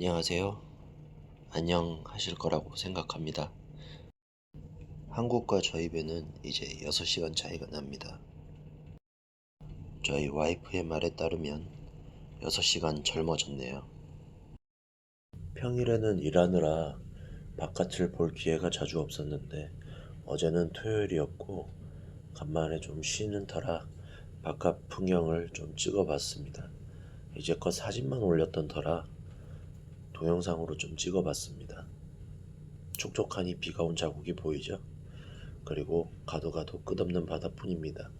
안녕하세요. 안녕 하실 거라고 생각합니다. 한국과 저희 배는 이제 6시간 차이가 납니다. 저희 와이프의 말에 따르면 6시간 젊어졌네요. 평일에는 일하느라 바깥을 볼 기회가 자주 없었는데 어제는 토요일이었고 간만에 좀 쉬는 터라 바깥 풍경을 좀 찍어봤습니다. 이제껏 사진만 올렸던 터라 동영상으로 좀 찍어봤습니다. 촉촉하니 비가 온 자국이 보이죠? 그리고 가도 가도 끝없는 바다뿐입니다.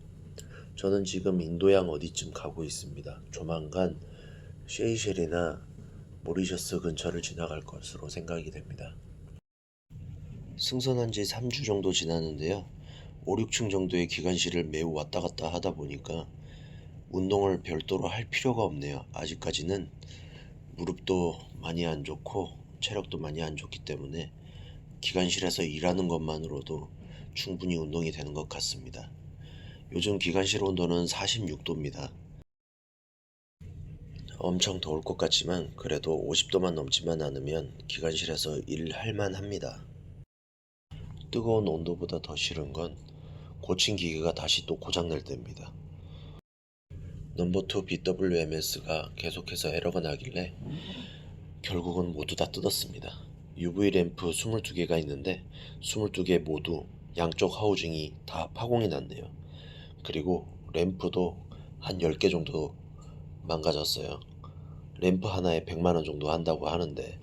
저는 지금 인도양 어디쯤 가고 있습니다. 조만간 셰이셸이나 모리셔스 근처를 지나갈 것으로 생각이 됩니다. 승선한 지 3주 정도 지났는데요. 5, 6층 정도의 기관실을 매우 왔다 갔다 하다 보니까 운동을 별도로 할 필요가 없네요. 아직까지는 무릎도 많이 안 좋고 체력도 많이 안 좋기 때문에 기관실에서 일하는 것만으로도 충분히 운동이 되는 것 같습니다. 요즘 기관실 온도는 46도입니다. 엄청 더울 것 같지만 그래도 50도만 넘지만 않으면 기관실에서 일할 만 합니다. 뜨거운 온도보다 더 싫은 건 고친 기계가 다시 또 고장날 때입니다. 넘버2 BWMS가 계속해서 에러가 나길래 결국은 모두 다 뜯었습니다. UV 램프 22개가 있는데 22개 모두 양쪽 하우징이 다 파공이 났네요. 그리고 램프도 한 10개 정도 망가졌어요. 램프 하나에 100만원 정도 한다고 하는데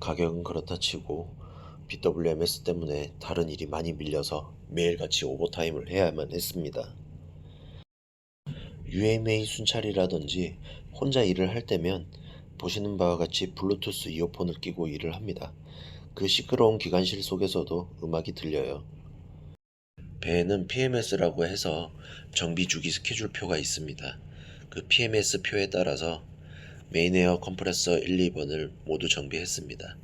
가격은 그렇다 치고 BWMS 때문에 다른 일이 많이 밀려서 매일같이 오버타임을 해야만 했습니다. UMA 순찰이라든지 혼자 일을 할 때면 보시는 바와 같이 블루투스 이어폰을 끼고 일을 합니다. 그 시끄러운 기관실 속에서도 음악이 들려요. 배에는 PMS라고 해서 정비 주기 스케줄표가 있습니다. 그 PMS 표에 따라서 메인 에어 컴프레서 1, 2번을 모두 정비했습니다.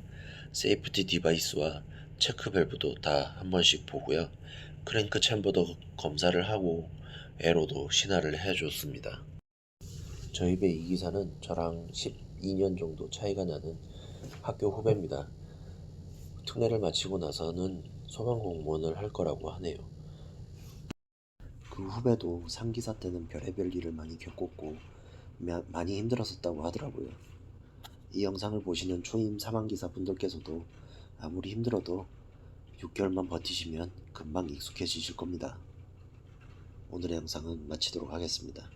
세이프티 디바이스와 체크 밸브도 다 한 번씩 보고요. 크랭크 챔버도 검사를 하고 에로도 신화를 해줬습니다. 저희 배 이 기사는 저랑 12년 정도 차이가 나는 학교 후배입니다. 특례를 마치고 나서는 소방 공무원을 할 거라고 하네요. 그 후배도 상기사 때는 별의별 일을 많이 겪었고 마- 많이 힘들었었다고 하더라고요. 이 영상을 보시는 초임 사망기사 분들께서도 아무리 힘들어도 6개월만 버티시면 금방 익숙해지실 겁니다. 오늘의 영상은 마치도록 하겠습니다.